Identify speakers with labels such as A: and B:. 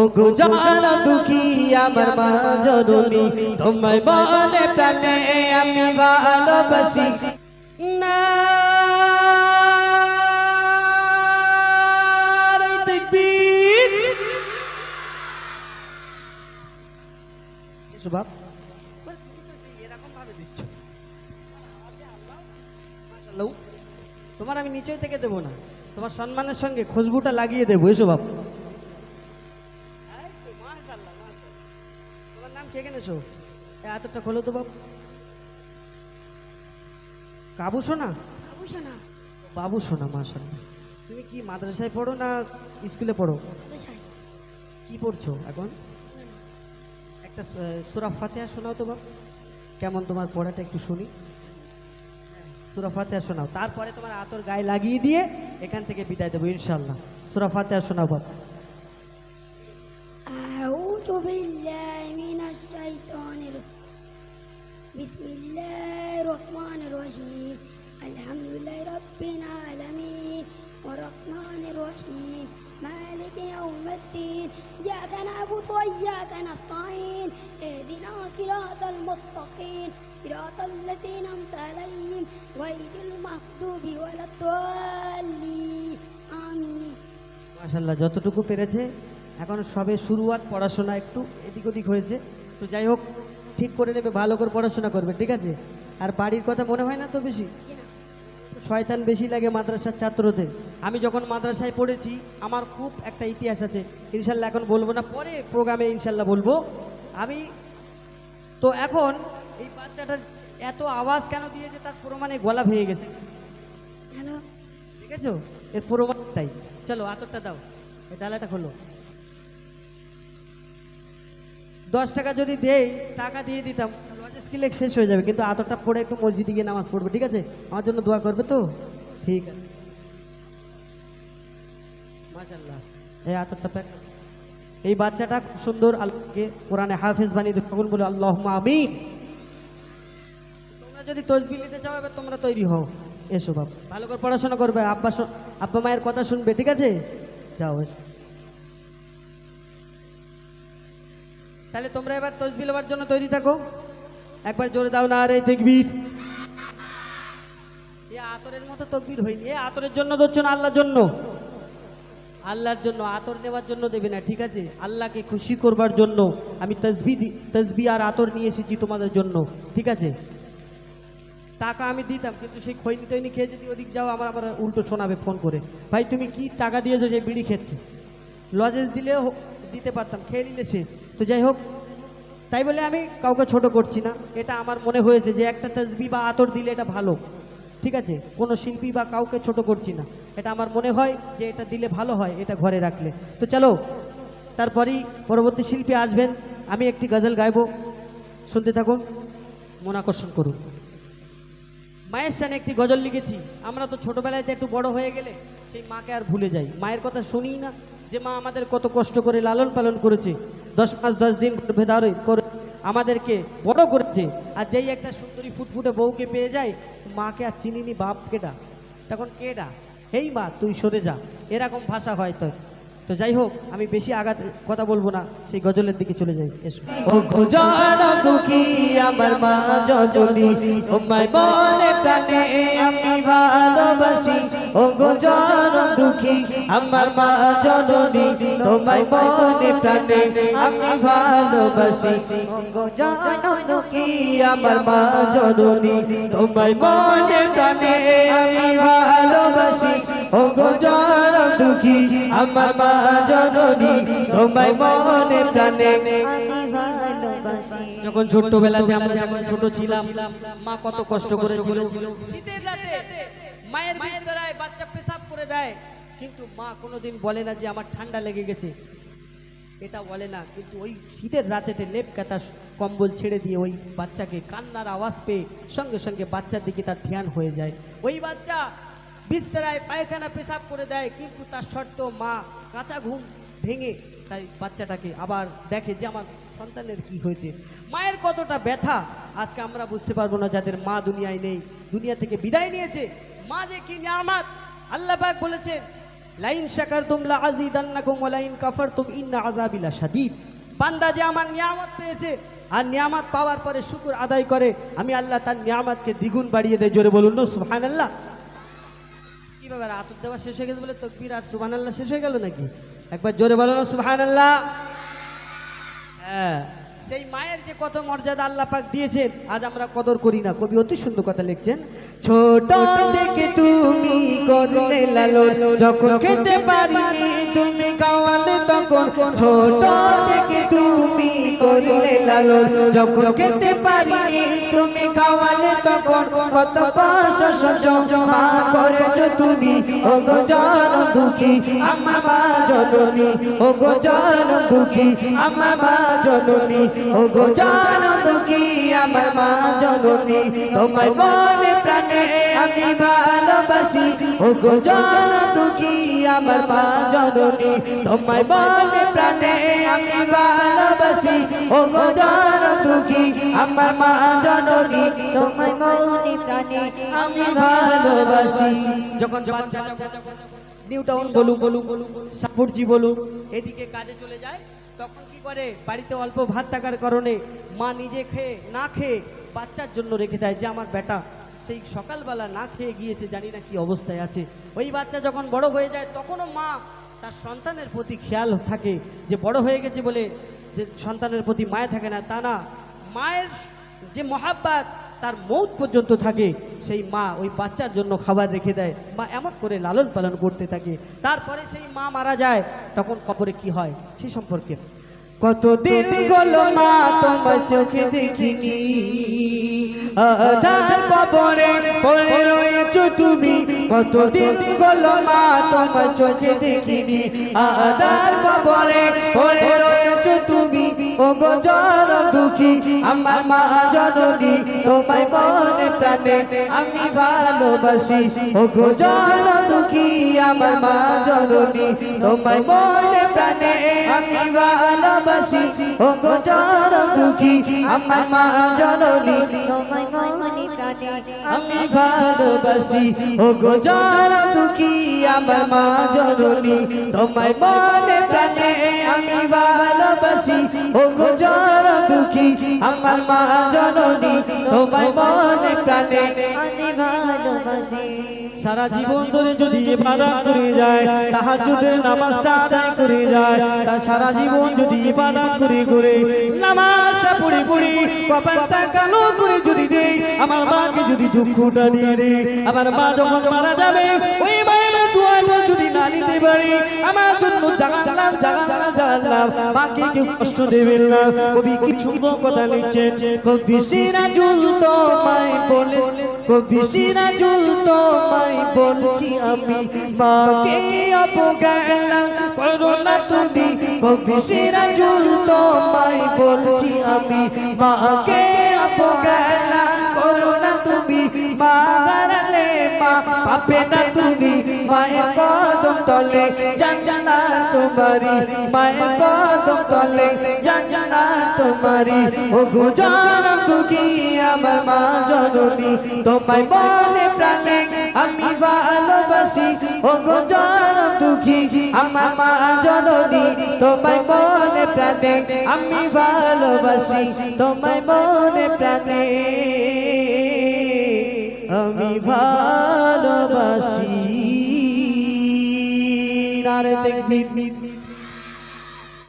A: ওগো জানা দুঃখী, আমার মা জননী, তোমায় বলে প্রাণে আমি ভালোবাসি। না সুভাব তোমার আমি নিচয় থেকে দেবো না। তোমার সম্মানের সঙ্গে খুশবুটা লাগিয়ে দেবো এসো মাশাআল্লাহ। তোমার নাম কে কেনেছো এই আতরটা খোলো তো বাপ কাবু শোনা
B: বাবু শোনা
A: বাবু শোনা মাশাআল্লাহ। তুমি কি মাদ্রাসায় পড়ো না স্কুলে পড়ো? কি পড়ছো এখন? একটা সুরা ফাতেহা শোনাও তো বাপ কেমন তোমার পড়াটা একটু শুনি। সুরা ফাতেহা শোনাও তারপরে তোমার আতর গায়ে লাগিয়ে দিয়ে এখান থেকে বিদায় দেবো ইনশাল্লাহ সুরা ফাতেহা শোনাও বাপ
B: أعوذ بالله من الشيطان الرجيم بسم الله الرحمن الرحيم الحمد لله رب العالمين والرحمن الرحيم مالك يوم الدين إياك نعبد وإياك نستعين اهدنا صراط المستقيم صراط الذين أنعمت عليهم غير المغضوب ولا الضالين آمين
A: মাশাল্লাহ যতটুকু পেরেছে এখন সবে শুরুয়াত পড়াশোনা একটু এদিক ওদিক হয়েছে তো যাই হোক ঠিক করে নেবে ভালো করে পড়াশোনা করবে ঠিক আছে আর বাড়ির কথা মনে হয় না তো বেশি শয়তান বেশি লাগে মাদ্রাসার ছাত্রদের আমি যখন মাদ্রাসায় পড়েছি আমার খুব একটা ইতিহাস আছে ইনশাল্লাহ এখন বলবো না পরে প্রোগ্রামে ইনশাল্লাহ বলবো আমি তো এখন এই বাচ্চাটার এত আওয়াজ কেন দিয়েছে? তার প্রমাণে গলা ভেঙে গেছে।
B: হ্যালো
A: ঠিক আছে এর প্রমাণটাই চলো আতরটা দাও। এই ডালাটা খোলো। দশ টাকা যদি দেই টাকা দিয়ে দিতাম। লজ স্কিলে শেষ হয়ে যাবে কিন্তু আতরটা পড়ে একটু মসজিদে গিয়ে নামাজ পড়বে ঠিক আছে? আমার জন্য দোয়া করবে তো? ঠিক আছে। মাশাল্লাহ এই আতরটা প্যাক এই বাচ্চাটা খুব সুন্দর আল্লাহকে কোরআনে হাফেজ বানিয়ে দেবে। তখন বলে আল্লাহ আমিন। তোমরা যদি তসবি নিতে চাও, এবার তোমরা তৈরি হও। এসো বাপ। ভালো করে পড়াশোনা করবে। আব্বা আব্বা মায়ের কথা শুনবে, ঠিক আছে? যাও, এসো। তাহলে তোমরা এবার তসবি নেওয়ার জন্য তৈরি থাকো। একবার জোরে দাও না, আরে দেখবির এ আতরের মতো তকবির হয়নি। এ আতরের জন্য ধরছো না আল্লাহর জন্য? আল্লাহর জন্য। আতর নেওয়ার জন্য দেবে না, ঠিক আছে? আল্লাহকে খুশি করবার জন্য আমি তসবি তসবি আর আতর নিয়ে এসেছি তোমাদের জন্য, ঠিক আছে? টাকা আমি দিতাম, কিন্তু সেই খৈনি টৈনি খেয়ে যদি ওদিক যাও, আমার আবার উল্টো শোনাবে ফোন করে। ভাই, তুমি কি টাকা দিয়েছ সেই বিড়ি খেচ্ছে লজেস দিলেও হো- দিতে পারতাম, খেয়ে নিলে শেষ। তো যাই হোক, তাই বলে আমি কাউকে ছোট করছি না। এটা আমার মনে হয়েছে যে একটা তসবি বা আতর দিলে এটা ভালো। ঠিক আছে? কোনো শিল্পী বা কাউকে ছোট করছি না। এটা আমার মনে হয় যে এটা দিলে ভালো হয়, এটা ঘরে রাখলে। তো চলো, তারপরেই পরবর্তী শিল্পী আসবেন। আমি একটি গজল গাইব। শুনতে থাকুন, মন আকর্ষণ করুন। মায়ের সামনে একটি গজল লিখেছি। আমরা তো ছোটবেলায় একটু বড় হয়ে গেলে সেই মাকে আর ভুলে যাই। মায়ের কথা শুনিই না। যে মা আমাদের কত কষ্ট করে লালন পালন করেছে, দশ মাস, দশ দিন ভেদারে করে আমাদেরকে বড় করেছে। আর যেই একটা সুন্দরী ফুটফুটে বউকে পেয়ে যায়, মাকে আর চিনিনি বাপ কেডা তখন কেডা হেই মা, তুই সরে যা। এরকম ভাষা হয় তো তো যাই হোক, আমি বেশি আঘাত, কথা বলব না, সেই গজলের দিকে চলে যাই, এসো।
C: ও আমার মা জননী তোমায় বলে প্রাণে আমি ভালোবাসি। ও আমার মা জননী তোমায় বলে প্রাণে আমি ভালোবাসি। ও গোজারা দুঃখী দুঃখী আমার মা জননী, তোমায় বলে প্রাণে।
A: যখন ছোট্টবেলাতে আমরা যখন ছোট ছিলাম, মা কত কষ্ট করেছিল। শীতের রাতে মায়ের বিস্তরায় বাচ্চা পেশাব করে দেয়। কিন্তু মা কোনোদিন বলে না যে আমার ঠান্ডা লেগে গেছে। এটা বলে না, কিন্তু ওই শীতের রাতেতে লেপ কাতা কম্বল ছেড়ে দিয়ে ওই বাচ্চাকে কান্নার আওয়াজ পেয়ে সঙ্গে সঙ্গে বাচ্চার দিকে তার ধ্যান হয়ে যায়। ওই বাচ্চা বিস্তরায় পায়খানা পেশাব করে দেয়, কিন্তু তার শর্ত মা কাঁচা ঘুম ভেঙে তাই বাচ্চাটাকে আবার দেখে যে আমার সন্তানের কি হয়েছে। মায়ের কতটা ব্যথা, আজকে আমরা বুঝতে পারব না যাদের মা দুনিয়ায় নেই। দুনিয়া থেকে বিদায় নিয়েছে। মা যে কি নিয়ামত? আল্লাহ পাক বলেছেন, লাইন শাকারতুম লাআযিদান্নাকুম ওয়া লাইন কাফারতুম ইন্না আযাবি লাশাদীদ বান্দা যে আমার নিয়ামত পেয়েছে, আর নিয়ামত পাওয়ার পরে শুকুর আদায় করে, আমি আল্লাহ তার নিয়ামতকে দ্বিগুণ বাড়িয়ে দেয়। জোরে বলুন না, সুবহানাল্লাহ। কি আতর দেওয়া শেষ হয়ে গেছে বলে তকবির আর সুবহানাল্লাহ শেষ হয়ে গেল নাকি? একবার জোরে বলো না, সুবহানাল্লাহ। হ্যাঁ সেই মায়ের যে কত মর্যাদা আল্লাহ পাক দিয়েছেন, আজ আমরা কদর করি না। কবি অতি সুন্দর কথা লিখছেন,
C: ছোট থেকে তুমি যখন খেতে পারিনি তখন ছোট থেকে তুমি করলে লালন, যখন খেতে পারিনি তুমি খাওয়ালে তখন কত কষ্ট সহ্য মা করেছ তুমি। ও গো জন দুঃখী, আমার মা জননী। ও গো জন দুঃখী, আমার মা জননী। ও গো জন দুঃখী, আমার মা জননী। তোমার মনে প্রাণে আমি ভালোবাসি। ও গো জন দুঃখী আমার মা জননী তোমার মনে প্রাণে আমি ভালোবাসি। ও গো জন দুঃখী আমার মা জননী তোমার মনে প্রাণে আমি ভালোবাসি।
A: যখন যখন নিউ টাউন বলুক বলুক, সাপুরজি বলুক, এদিকে কাজে চলে যায়। তখন কি করে? বাড়িতে অল্প ভাত থাকার কারণে মা নিজে খেয়ে, না খেয়ে বাচ্চার জন্য রেখে দেয় যে, আমার বেটা সেই সকালবেলা না খেয়ে গিয়েছে, জানি না কি অবস্থায় আছে। ওই বাচ্চা যখন বড় হয়ে যায়, তখনও মা তার সন্তানের প্রতি খেয়াল থাকে, যে বড় হয়ে গেছে বলে যে সন্তানের প্রতি মায়া থাকে না, তা না। মায়ের যে মহাব্বাত, তার মৌত পর্যন্ত থাকে। সেই মা ওই বাচ্চার জন্য খাবার রেখে দেয়। মা এমন করে লালন পালন করতে থাকে। তারপরে সেই মা মারা যায়, তখন কবরে কি হয়? সে সম্পর্কে
C: কতদিন গেল মা তোমার চোখে দেখিনি। আধার কবরে পড়ে রয়েছো তুমি কতদিন গেল মা তোমার চোখে দেখিনি। আধার কবরে পড়ে রয়েছো তুমি ও গো জন দুঃখী, আমার মা জননী, তোমায় মনে প্রাণে আমি ভালোবাসি। ও গো দুঃখী আমার মা জননী, তোমায় মনে প্রাণে আমি ভালোবাসি। ও গো জন দুঃখী আমার মা জননী,
D: তোমায় মনে প্রাণে
C: আমি ভালোবাসি। ও গো জন দুঃখী আমার মা জননী, তোমায় মনে প্রাণে আমি ভালোবাসি। ও গো জন আমার মা জননী, তোমায় মনে প্রাণে
D: আমি ভালোবাসি।
A: সারা জীবন ধরে যদি ইবাদত করে যায়, তাহাজ্জুদের নামাজটা আদায় করে যায়, তা সারা জীবন যদি ইবাদত করে করে, নামাজটা পড়ে পড়ে, কপালটা কালো করে যদি দেই, আমার মাকে যদি দুঃখটা দিয়ে দেই, আমার মা যখন মারা যাবে, ওই মায়ের দোয়াটা যদি না নিতে পারি, আমার জন্য জাগালাম জাগালাম জাগালাম মাকে কেউ কষ্ট দেবেন না। কবি কি সুন্দর কথা লিখছেন, কবি সিরাজুল
C: তোমায় বলে কবি সিরাজুল তোমায় বলছি আমি, মাকে অবজ্ঞা করো না তুমি। কবি সিরাজুল তোমায় বলছি আমি, মাকে অবজ্ঞা করো না তুমি। মা হারালে মা না তুমি। মায়ের কদম তলে জানা তোমারি মায়ের কদম তলে জানা তোমারি ও গুজার দুঃখী, আমার মা জননী, তোমায় মনে প্রাণে আমি ভালোবাসি। ও গুজার দুঃখী, আমার মা জননী, তোমায় মনে প্রাণে আমি ভালোবাসি। তোমায় মনে প্রাণে আমি ভালোবাসি